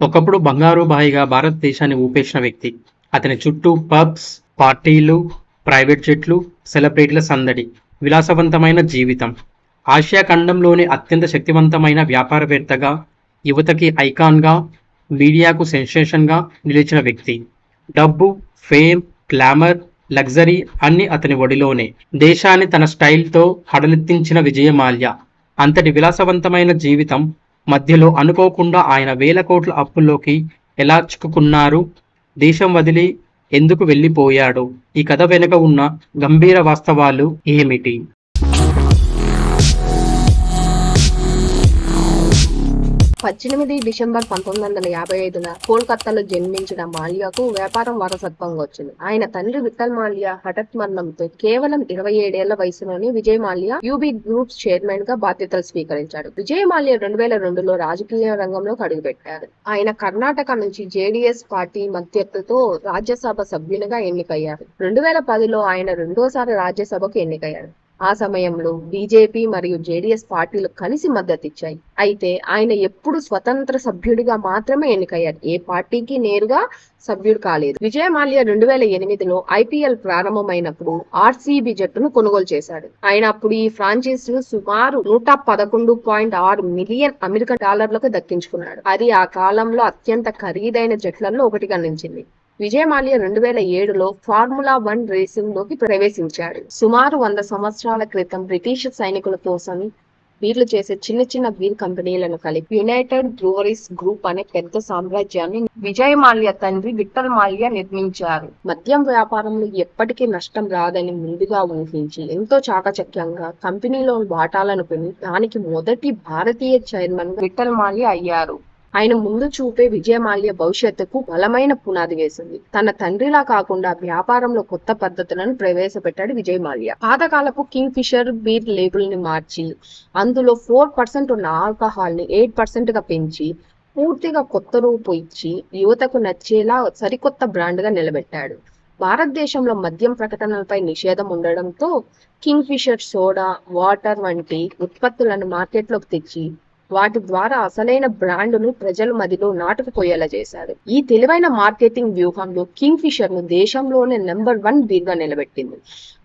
ఒకప్పుడు బంగారు బాయిగా భారతదేశాన్ని ఊపేసిన వ్యక్తి. అతని చుట్టూ పబ్స్ పార్టీలు ప్రైవేట్ జెట్లు సెలబ్రిటీల సందడి విలాసవంతమైన జీవితం. ఆసియా ఖండంలోని అత్యంత శక్తివంతమైన వ్యాపారవేత్తగా యువతకి ఐకాన్గా మీడియాకు సెన్సేషన్గా నిలిచిన వ్యక్తి. డబ్బు ఫేమ్ గ్లామర్ లగ్జరీ అన్ని అతని ఒడిలోనే. దేశాన్ని తన స్టైల్తో హడలెత్తించిన విజయమాల్య. అంతటి విలాసవంతమైన జీవితం మధ్యలో అనుకోకుండా ఆయన వేల కోట్ల అప్పుల్లోకి ఎలా చిక్కుకున్నారు? దేశం వదిలి ఎందుకు వెళ్ళిపోయాడు? ఈ కథ వెనుక ఉన్న గంభీర వాస్తవాలు ఏమిటి? పద్దెనిమిది డిసెంబర్ పంతొమ్మిది వందల యాభై ఐదున కోల్కత్తాలో జన్మించిన మాల్యాకు వ్యాపారం వారసత్వంగా వచ్చింది. ఆయన తండ్రి విఠల్ మాల్యా హఠత్ మరణంతో కేవలం ఇరవై ఏడేళ్ళ వయసులోనే విజయ్ మాల్యా యూబీ గ్రూప్స్ చైర్మన్గా బాధ్యతలు స్వీకరించాడు. విజయ్ మాల్యా రెండు వేల రెండులో రాజకీయ రంగంలోకి అడుగుపెట్టారు. ఆయన కర్ణాటక నుంచి జేడీఎస్ పార్టీ మద్దతుతో రాజ్యసభ సభ్యునిగా ఎన్నికయ్యారు. రెండు వేల పదిలో ఆయన రెండోసారి రాజ్యసభకు ఎన్నికయ్యారు. ఆ సమయంలో బీజేపీ మరియు జేడీఎస్ పార్టీలు కలిసి మద్దతిచ్చాయి. అయితే ఆయన ఎప్పుడు స్వతంత్ర సభ్యుడిగా మాత్రమే ఎన్నికయ్యారు. ఏ పార్టీకి నేరుగా సభ్యుడు కాలేదు. విజయ్ మాల్యా రెండు వేల ఎనిమిదిలో ఐపీఎల్ ప్రారంభమైనప్పుడు ఆర్సీబీ జట్టును కొనుగోలు చేశాడు. ఆయన అప్పుడు ఈ ఫ్రాంచైజ్ సుమారు నూట పదకొండు పాయింట్ ఆరు మిలియన్ అమెరికన్ డాలర్లకు దక్కించుకున్నాడు. అది ఆ కాలంలో అత్యంత ఖరీదైన జట్లలో ఒకటిగా నిలిచింది. విజయ్ మాల్యా రెండు వేల ఏడులో ఫార్ములా వన్ రేసింగ్లోకి ప్రవేశించాడు. సుమారు వంద సంవత్సరాల క్రితం బ్రిటిష్ సైనికుల కోసం వీర్లు చేసే చిన్న చిన్న వీర్ కంపెనీలను కలిపి యునైటెడ్ బ్రూవరీస్ గ్రూప్ అనే పెద్ద సామ్రాజ్యాన్ని విజయ్ మాల్యా తండ్రి విఠల్ మాల్యా నిర్మించారు. మద్యం వ్యాపారంలో ఎప్పటికీ నష్టం రాదని ముందుగా ఊహించి ఎంతో చాకచక్యంగా కంపెనీలో వాటాలను కొని దానికి మొదటి భారతీయ చైర్మన్ విఠల్ మాల్యా అయ్యారు. ఆయన ముందు చూపే విజయమాల్య భవిష్యత్తుకు బలమైన పునాది వేసింది. తన తండ్రిలా కాకుండా వ్యాపారంలో కొత్త పద్ధతులను ప్రవేశపెట్టాడు విజయమాల్య. పాతకాలపు కింగ్ ఫిషర్ బీర్ లేబుల్ని మార్చి అందులో ఫోర్ పర్సెంట్ ఉన్న ఆల్కహాల్ని ఎయిట్ పర్సెంట్గా పెంచి పూర్తిగా కొత్త రూపు ఇచ్చి యువతకు నచ్చేలా సరికొత్త బ్రాండ్గా నిలబెట్టాడు. భారతదేశంలో మద్యం ప్రకటనలపై నిషేధం ఉండడంతో కింగ్ ఫిషర్ సోడా వాటర్ వంటి ఉత్పత్తులను మార్కెట్లోకి తెచ్చి వాటి ద్వారా అసలైన బ్రాండ్ను ప్రజల మదిలో నాటుకుపోయేలా చేశారు. ఈ తెలివైన మార్కెటింగ్ వ్యూహంలో కింగ్ ఫిషర్ను దేశంలోనే నెంబర్ వన్ బీర్గా నిలబెట్టింది.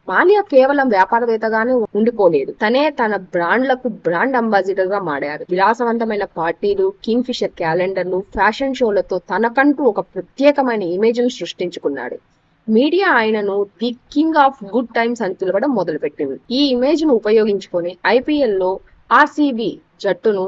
మాలియా కేవలం వ్యాపారవేత్తగానే ఉండిపోలేదు. తనే తన బ్రాండ్లకు బ్రాండ్ అంబాసిడర్గా మాడారు విలాసవంతమైన పార్టీలు కింగ్ ఫిషర్ క్యాలెండర్లు ఫ్యాషన్ షోలతో తనకంటూ ఒక ప్రత్యేకమైన ఇమేజ్ను సృష్టించుకున్నాడు. మీడియా ఆయనను the king of good times అని పిలవడం మొదలుపెట్టింది. ఈ ఇమేజ్ను ఉపయోగించుకొని ఐపీఎల్లో ఆర్సీబీ జట్టును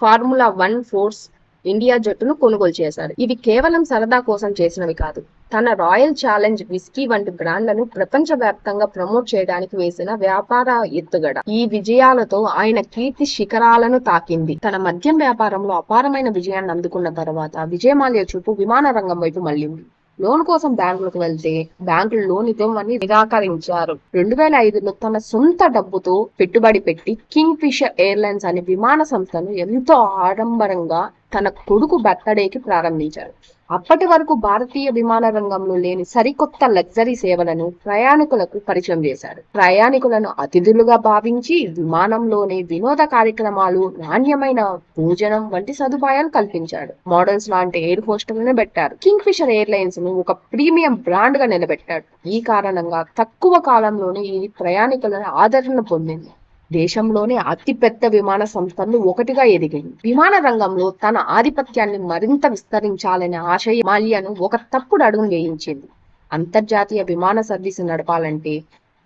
ఫార్ములా వన్ ఫోర్స్ ఇండియా జట్టును కొనుగోలు చేశారు. ఇవి కేవలం సరదా కోసం చేసినవి కాదు. తన రాయల్ ఛాలెంజ్ విస్కీ వంటి బ్రాండ్లను ప్రపంచ వ్యాప్తంగా ప్రమోట్ చేయడానికి వేసిన వ్యాపార ఎత్తుగడ ఈ విజయాలతో ఆయన కీర్తి శిఖరాలను తాకింది. తన మద్యం వ్యాపారంలో అపారమైన విజయాన్ని అందుకున్న తర్వాత విజయమాల్య చూపు విమాన రంగం వైపు మళ్ళింది. లోన్ కోసం బ్యాంకులకు వెళ్తే బ్యాంకులు లోన్ ఇవ్వమని నిరాకరించారు. రెండు వేల ఐదులో తన సొంత డబ్బుతో పెట్టుబడి పెట్టి కింగ్ ఫిషర్ ఎయిర్లైన్స్ అనే విమాన సంస్థను ఎంతో ఆడంబరంగా తన కొడుకు బర్త్డేకి ప్రారంభించారు. అప్పటి వరకు భారతీయ విమాన రంగంలో లేని సరికొత్త లగ్జరీ సేవలను ప్రయాణికులకు పరిచయం చేశారు. ప్రయాణికులను అతిథులుగా భావించి విమానంలోనే వినోద కార్యక్రమాలు నాణ్యమైన భోజనం వంటి సదుపాయాలు కల్పించాడు. మోడల్స్ లాంటి ఎయిర్ హోస్టల్ని పెట్టారు. కింగ్ ఫిషర్ ఎయిర్లైన్స్ను ఒక ప్రీమియం బ్రాండ్గా నిలబెట్టాడు. ఈ కారణంగా తక్కువ కాలంలోనే ఇది ప్రయాణికుల ఆదరణ పొందింది. దేశంలోనే అతిపెద్ద విమాన సంస్థలు ఒకటిగా ఎదిగింది. విమాన రంగంలో తన ఆధిపత్యాన్ని మరింత విస్తరించాలనే ఆశయ మాల్యాను ఒక తప్పుడు అడుగు వేయించింది. అంతర్జాతీయ విమాన సర్వీసు నడపాలంటే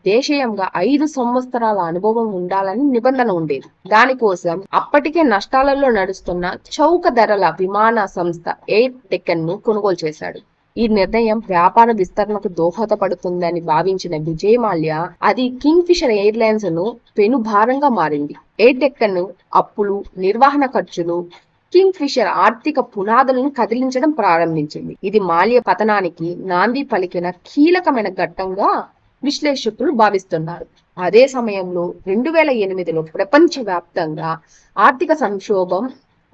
దేశీయంగా ఐదు సంవత్సరాల అనుభవం ఉండాలని నిబంధన ఉండేది. దానికోసం అప్పటికే నష్టాలలో నడుస్తున్న చౌక ధరల విమాన సంస్థ ఎయిర్ డెక్కన్ను కొనుగోలు చేశాడు. ఈ నిర్ణయం వ్యాపార విస్తరణకు దోహదపడుతుందని భావించిన విజయ్ మాల్యా అది కింగ్ ఫిషర్ ఎయిర్లైన్స్ను పెను భారంగా మారింది. ఎయిర్టెక్కను అప్పులు నిర్వహణ ఖర్చులు కింగ్ ఫిషర్ ఆర్థిక పునాదులను కదిలించడం ప్రారంభించింది. ఇది మాల్య పతనానికి నాంది పలికిన కీలకమైన ఘట్టంగా విశ్లేషకులు భావిస్తున్నారు. అదే సమయంలో రెండు వేల ఎనిమిదిలో ప్రపంచ వ్యాప్తంగా ఆర్థిక సంక్షోభం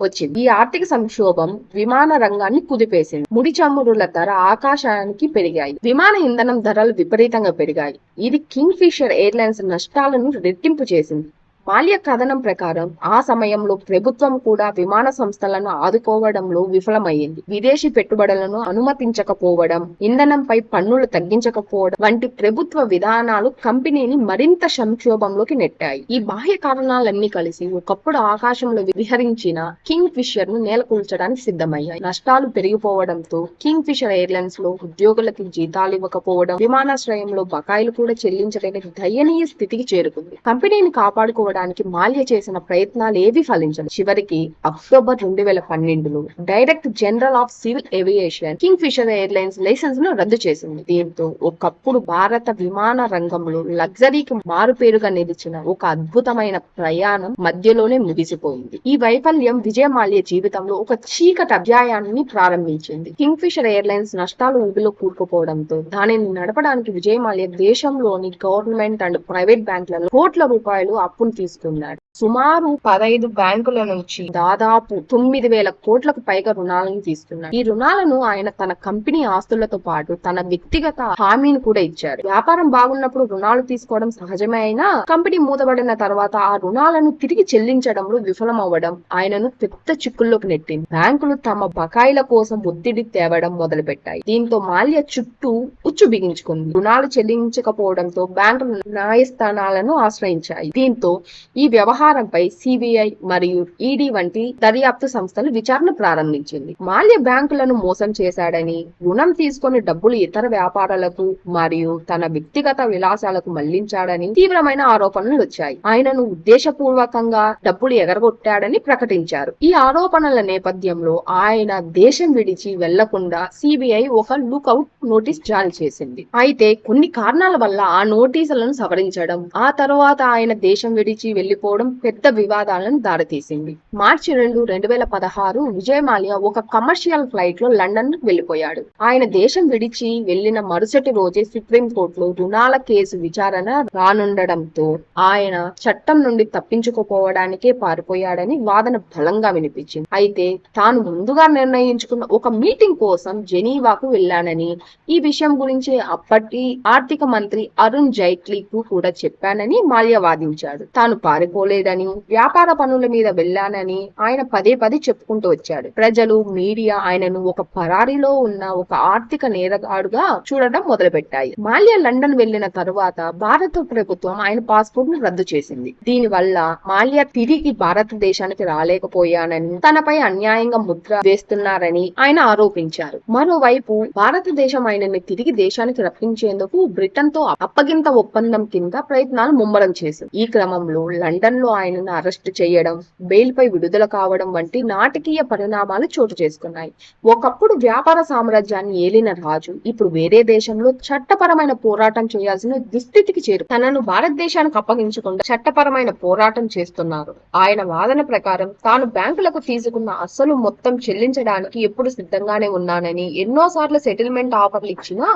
వచ్చింది. ఈ ఆర్థిక సంక్షోభం విమాన రంగాన్ని కుదిపేసింది. ముడి చమురుల ధర ఆకాశానికి పెరిగాయి. విమాన ఇంధనం ధరలు విపరీతంగా పెరిగాయి. ఇది కింగ్ ఫిషర్ ఎయిర్లైన్స్ నష్టాలను రెట్టింపు చేసింది. మాల్య కథనం ప్రకారం ఆ సమయంలో ప్రభుత్వం కూడా విమాన సంస్థలను ఆదుకోవడంలో విఫలమయ్యింది. విదేశీ పెట్టుబడులను అనుమతించకపోవడం ఇంధనంపై పన్నులు తగ్గించకపోవడం వంటి ప్రభుత్వ విధానాలు కంపెనీని మరింత సంక్షోభంలోకి నెట్టాయి. ఈ బాహ్య కారణాలన్నీ కలిసి ఒకప్పుడు ఆకాశంలో విహరించిన కింగ్ ఫిషర్ను నేలకూల్చడానికి సిద్ధమయ్యాయి. నష్టాలు పెరిగిపోవడంతో కింగ్ ఫిషర్ ఎయిర్లైన్స్లో ఉద్యోగులకి జీతాలు ఇవ్వకపోవడం విమానాశ్రయంలో బకాయిలు కూడా చెల్లించలేని దయనీయ స్థితికి చేరుకుంది. కంపెనీని కాపాడుకోవడం కాపాడుకోవడానికి మాల్య చేసిన ప్రయత్నాలు ఏవి ఫలించలేదు. చివరికి అక్టోబర్ రెండు వేల పన్నెండులో direct general of civil aviation Kingfisher airlines లైసెన్స్ను రద్దు చేసింది. దీంతో ఒకప్పుడు భారత విమాన రంగంలో లగ్జరీకి మారుపేరుగా నిలిచిన ఒక అద్భుతమైన ప్రయాణం మధ్యలోనే ముగిసిపోయింది. ఈ వైఫల్యం విజయ మాల్య జీవితంలో ఒక చీకటి అధ్యాయాన్ని ప్రారంభించింది. కింగ్ ఫిషర్ ఎయిర్లైన్స్ నష్టాలు ఊబిలో కూరుకుపోవడంతో దానిని నడపడానికి విజయ మాల్య దేశంలోని గవర్నమెంట్ అండ్ ప్రైవేట్ బ్యాంకులలో కోట్ల రూపాయలు అప్పును తీసుకున్నాడు సుమారు పదైదు బ్యాంకుల నుంచి దాదాపు తొమ్మిది వేల కోట్లకు పైగా రుణాలను తీసుకున్నాడు ఈ రుణాలను ఆయన తన కంపెనీ ఆస్తులతో పాటు తన వ్యక్తిగత హామీని కూడా ఇచ్చాడు. వ్యాపారం బాగున్నప్పుడు రుణాలు తీసుకోవడం సహజమే అయినా కంపెనీ మూతబడిన తర్వాత ఆ రుణాలను తిరిగి చెల్లించడంలో విఫలమవ్వడం ఆయనను పెద్ద చిక్కుల్లోకి నెట్టింది. బ్యాంకులు తమ బకాయిల కోసం ఒత్తిడి తేవడం మొదలుపెట్టాయి. దీంతో మాల్య చుట్టూ ఉచ్చు బిగించుకుంది. రుణాలు చెల్లించకపోవడంతో బ్యాంకులు న్యాయస్థానాలను ఆశ్రయించాయి. దీంతో ఈ వ్యవహారంపై సిబిఐ మరియు ఈడీ వంటి దర్యాప్తు సంస్థలు విచారణ ప్రారంభించింది. మాల్య బ్యాంకులను మోసం చేశాడని రుణం తీసుకొని డబ్బులు ఇతర వ్యాపారాలకు మరియు తన వ్యక్తిగత విలాసాలకు మళ్ళించాడని తీవ్రమైన ఆరోపణలు వచ్చాయి. ఆయనను ఉద్దేశపూర్వకంగా డబ్బులు ఎగరగొట్టాడని ప్రకటించారు. ఈ ఆరోపణల నేపథ్యంలో ఆయన దేశం విడిచి వెళ్ళకుండా సిబిఐ ఒక లుకౌట్ నోటీస్ జారీ చేసింది. అయితే కొన్ని కారణాల వల్ల ఆ నోటీసులను సవరించడం ఆ తర్వాత ఆయన దేశం విడిచి వెళ్ళిపోవడం పెద్ద వివాదాలను దారితీసింది. మార్చి రెండు రెండు వేల పదహారు విజయ్ మాల్యా ఒక కమర్షియల్ ఫ్లైట్లో లండన్ వెళ్ళిపోయాడు. ఆయన దేశం విడిచి వెళ్ళిన మరుసటి రోజే సుప్రీం కోర్టులో రుణాల కేసు విచారణ రానుండడంతో ఆయన చట్టం నుండి తప్పించుకోపోవడానికే పారిపోయాడని వాదన బలంగా వినిపించింది. అయితే తాను ముందుగా నిర్ణయించుకున్న ఒక మీటింగ్ కోసం జెనీవాకు వెళ్ళానని ఈ విషయం గురించి అప్పటి ఆర్థిక మంత్రి అరుణ్ జైట్లీకు కూడా చెప్పానని మాల్యా వాదించాడు. తాను పారిపోలేదని వ్యాపార పనుల మీద వెళ్ళానని ఆయన పదే పదే చెప్పుకుంటూ వచ్చాడు. ప్రజలు మీడియా ఆయనను ఒక పరారీలో ఉన్న ఒక ఆర్థిక నేరగాడుగా చూడటం మొదలుపెట్టాయి. మాల్యా లండన్ వెళ్ళిన తరువాత భారత ప్రభుత్వం ఆయన పాస్పోర్ట్ను రద్దు చేసింది. దీని వల్ల మాల్యా తిరిగి భారతదేశానికి రాలేకపోయానని తనపై అన్యాయంగా ముద్ర వేస్తున్నారని ఆయన ఆరోపించారు. మరోవైపు భారతదేశం ఆయనని తిరిగి దేశానికి రప్పించేందుకు బ్రిటన్తో అప్పగింత ఒప్పందం కింద ప్రయత్నాలు ముమ్మరం చేసింది. ఈ క్రమంలో లండన్లో ఆయనను అరెస్టు చేయడం బెయిల్ పై విడుదల కావడం వంటి నాటకీయ పరిణామాలు చోటు చేసుకున్నాయి. ఒకప్పుడు వ్యాపార సామ్రాజ్యాన్ని ఏలిన రాజు ఇప్పుడు వేరే దేశంలో చట్టపరమైన పోరాటం చేయాల్సిన దుస్థితికి చేరు తనను భారతదేశానికి అప్పగించకుండా చట్టపరమైన పోరాటం చేస్తున్నారు. ఆయన వాదన ప్రకారం తాను బ్యాంకులకు తీసుకున్న అసలు మొత్తం చెల్లించడానికి ఎప్పుడు సిద్ధంగానే ఉన్నానని ఎన్నోసార్లు సెటిల్మెంట్ ఆఫర్లు ఇచ్చినా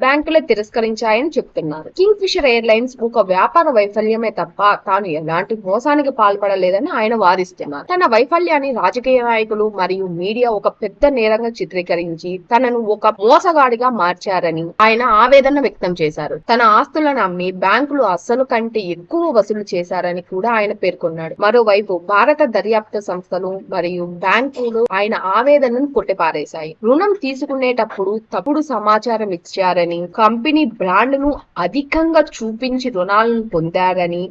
బ్యాంకులే తిరస్కరించాయని చెప్తున్నారు. కింగ్ ఫిషర్ ఎయిర్లైన్స్ ఒక వ్యాపార వైఫల్యమే తప్ప తాను ఎలాంటి మోసానికి పాల్పడలేదని ఆయన వాదిస్తున్నారు. తన వైఫల్యాన్ని రాజకీయ నాయకులు మరియు మీడియా ఒక పెద్ద నేరంగా చిత్రీకరించి తనను ఒక మోసగాడిగా మార్చారని ఆయన ఆవేదన వ్యక్తం చేశారు. తన ఆస్తులను అమ్మి బ్యాంకులు అస్సలు కంటే ఎక్కువ వసూలు చేశారని కూడా ఆయన పేర్కొన్నాడు. మరోవైపు భారత దర్యాప్తు సంస్థలు మరియు బ్యాంకులు ఆయన ఆవేదనను కొట్టిపారేశాయి. రుణం తీసుకునేటప్పుడు తప్పుడు సమాచారం ఇచ్చారని కంపెనీ బ్రాండ్ను అధికంగా చూపించి రుణాలను పొందారని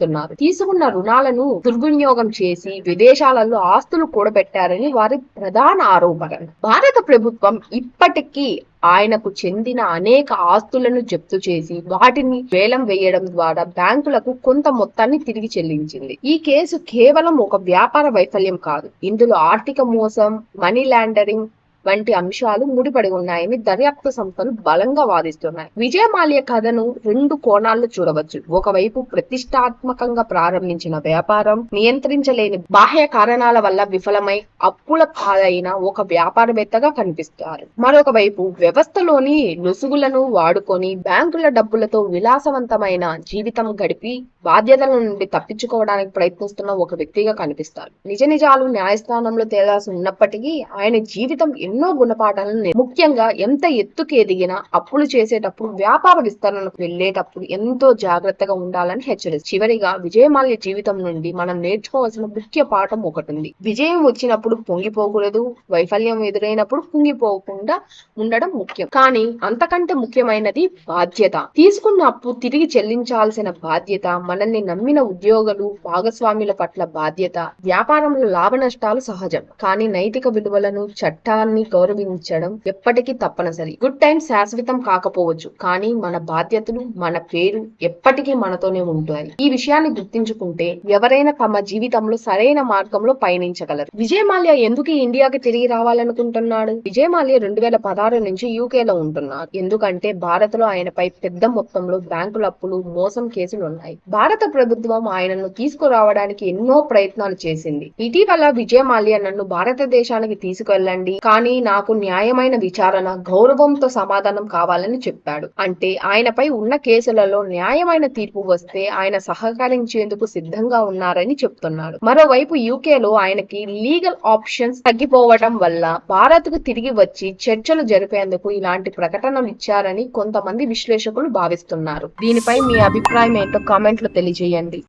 చేస్తున్నారు. తీసుకున్న రుణాలను దుర్వినియోగం చేసి విదేశాలలో ఆస్తులు కూడబెట్టారని వారి ప్రధాన ఆరోపణ భారత ప్రభుత్వం ఇప్పటికీ ఆయనకు చెందిన అనేక ఆస్తులను జప్తు చేసి వాటిని వేలం వేయడం ద్వారా బ్యాంకులకు కొంత మొత్తాన్ని తిరిగి చెల్లించింది. ఈ కేసు కేవలం ఒక వ్యాపార వైఫల్యం కాదు. ఇందులో ఆర్థిక మోసం మనీ లాండరింగ్ వంటి అంశాలు ముడిపడి ఉన్నాయని దర్యాప్తు సంస్థలు బలంగా వాదిస్తున్నాయి. విజయ మాల్య కథను రెండు కోణాల్లో చూడవచ్చు. ఒకవైపు ప్రతిష్టాత్మకంగా ప్రారంభించిన వ్యాపారం నియంత్రించలేని బాహ్య కారణాల వల్ల విఫలమై అప్పుల పాలైన ఒక వ్యాపారవేత్తగా కనిపిస్తారు. మరొక వైపు వ్యవస్థలోని లొసుగులను వాడుకొని బ్యాంకుల డబ్బులతో విలాసవంతమైన జీవితం గడిపి బాధ్యతల నుండి తప్పించుకోవడానికి ప్రయత్నిస్తున్న ఒక వ్యక్తిగా కనిపిస్తారు. నిజ నిజాలు న్యాయస్థానంలో తేలాల్సి ఉన్నప్పటికీ ఆయన జీవితం ఎన్నో గుణపాఠాలను ముఖ్యంగా ఎంత ఎత్తుకు ఎదిగినా అప్పులు చేసేటప్పుడు వ్యాపార విస్తరణకు వెళ్ళేటప్పుడు ఎంతో జాగ్రత్తగా ఉండాలని హెచ్చరిస్తారు చివరిగా విజయమాల్య జీవితం నుండి మనం నేర్చుకోవాల్సిన ముఖ్య పాఠం ఒకటి ఉంది విజయం వచ్చినప్పుడు పొంగిపోకూడదు వైఫల్యం ఎదురైనప్పుడు కుంగిపోకుండా ఉండడం ముఖ్యం. కానీ అంతకంటే ముఖ్యమైనది బాధ్యత. తీసుకున్న అప్పు తిరిగి చెల్లించాల్సిన బాధ్యత మనల్ని నమ్మిన ఉద్యోగులు భాగస్వాముల పట్ల బాధ్యత వ్యాపారంలో లాభ నష్టాలు సహజం. కానీ నైతిక విలువలను చట్టాన్ని గౌరవించడం ఎప్పటికీ తప్పనిసరి. గుడ్ టైం శాశ్వతం కాకపోవచ్చు కానీ మన బాధ్యతలు మన పేరు ఎప్పటికీ మనతోనే ఉంటాయి. ఈ విషయాన్ని గుర్తించుకుంటే ఎవరైనా తమ జీవితంలో సరైన మార్గంలో పయనించగలరు. విజయమాల్య ఎందుకు ఇండియాకి తిరిగి రావాలనుకుంటున్నాడు? విజయమాల్య రెండు వేల పదహారు నుంచి యూకే లో ఉంటున్నారు ఎందుకంటే భారత్లో ఆయనపై పెద్ద మొత్తంలో బ్యాంకుల అప్పులు మోసం కేసులు ఉన్నాయి భారత ప్రభుత్వం ఆయనను తీసుకురావడానికి ఎన్నో ప్రయత్నాలు చేసింది. ఇటీవల విజయమాల్య నన్ను భారతదేశానికి తీసుకెళ్ళండి కానీ నాకు న్యాయమైన విచారణ గౌరవంతో సమాధానం కావాలని చెప్పాడు. అంటే ఆయనపై ఉన్న కేసులలో న్యాయమైన తీర్పు వస్తే ఆయన సహకరించేందుకు సిద్ధంగా ఉన్నారని చెప్తున్నాడు. మరోవైపు యూకేలో ఆయనకి లీగల్ ఆప్షన్స్ తగ్గిపోవడం వల్ల భారత్కు తిరిగి వచ్చి చర్చలు జరిపేందుకు ఇలాంటి ప్రకటనలు ఇచ్చారని కొంతమంది విశ్లేషకులు భావిస్తున్నారు. దీనిపై మీ అభిప్రాయం ఏంటో కామెంట్లు తెలియజేయండి.